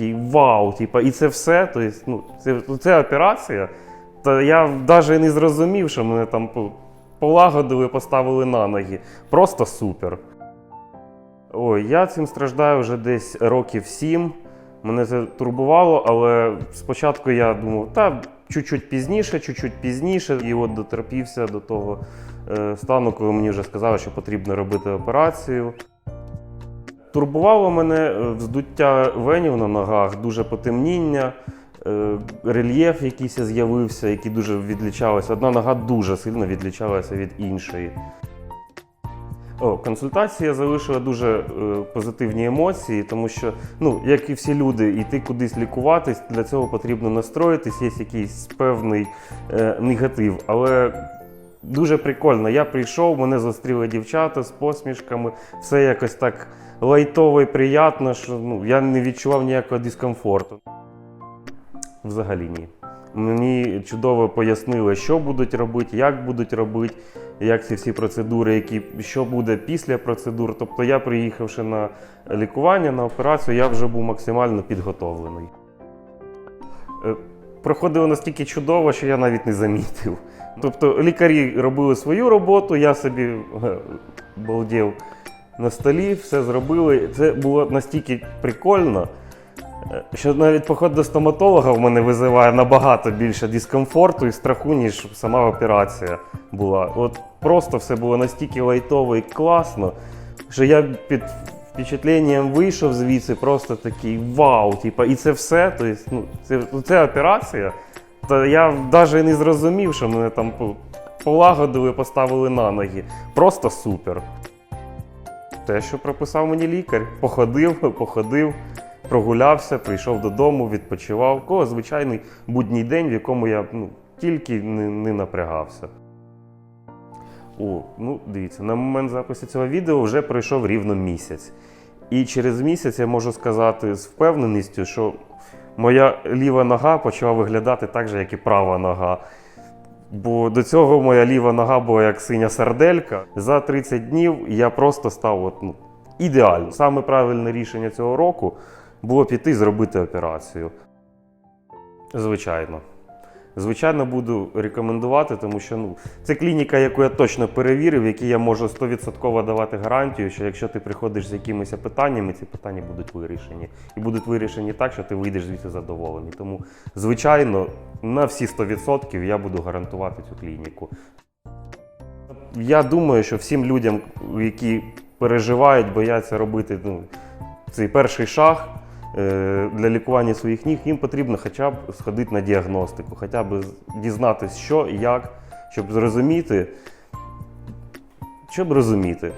такий вау, типа, і це все. Тобто, ну, це, це операція. Та я навіть не зрозумів, що мене там полагодили, поставили на ноги. Просто супер. Ой, я цим страждаю вже десь років сім. Мене це турбувало, але спочатку я думав, та чуть-чуть пізніше, чуть-чуть пізніше. І от дотерпівся до того е, стану, коли мені вже сказали, що потрібно робити операцію. Турбувало мене е, вздуття венів на ногах, дуже потемніння, е, рельєф якийсь з'явився, який дуже відлічався. Одна нога дуже сильно відлічалася від іншої. О, консультація залишила дуже е, позитивні емоції, тому що, ну, як і всі люди, йти кудись лікуватись, для цього потрібно настроїтись, є якийсь певний е, негатив. Але дуже прикольно. Я прийшов, мене зустріли дівчата з посмішками, все якось так лайтово і приємно, що ну, я не відчував ніякого дискомфорту. Взагалі ні. Мені чудово пояснили, що будуть робити, як будуть робити, як ці всі процедури, які, що буде після процедур. Тобто я, приїхавши на лікування, на операцію, я вже був максимально підготовлений. Проходило настільки чудово, що я навіть не замітив. Тобто лікарі робили свою роботу, я собі е, балдів на столі, все зробили. Це було настільки прикольно, е, що навіть поход до стоматолога в мене визиває набагато більше дискомфорту і страху, ніж сама операція була. От просто все було настільки лайтово і класно, що я під впечатленням вийшов звідси, просто такий вау, типа, і це все. Тобто, ну, це, це операція. Та я навіть не зрозумів, що мене там полагодили, поставили на ноги. Просто супер. Те, що прописав мені лікар, походив, походив, прогулявся, прийшов додому, відпочивав. Кого звичайний будній день, в якому я ну, тільки не, не напрягався. О, ну дивіться, на момент запису цього відео вже пройшов рівно місяць. І через місяць я можу сказати з впевненістю, що моя ліва нога почала виглядати так же, як і права нога. Бо до цього моя ліва нога була як синя сарделька. За 30 днів я просто став от, ну, ідеально. Саме правильне рішення цього року було піти зробити операцію. Звичайно. Звичайно, буду рекомендувати, тому що ну, це клініка, яку я точно перевірив, якій я можу 100% давати гарантію, що якщо ти приходиш з якимись питаннями, ці питання будуть вирішені. І будуть вирішені так, що ти вийдеш звідси задоволений. Тому, звичайно, на всі 100% я буду гарантувати цю клініку. Я думаю, що всім людям, які переживають, бояться робити ну, цей перший шаг для лікування своїх ніг, їм потрібно хоча б сходити на діагностику, хоча б дізнатися, що і як, щоб зрозуміти, щоб розуміти,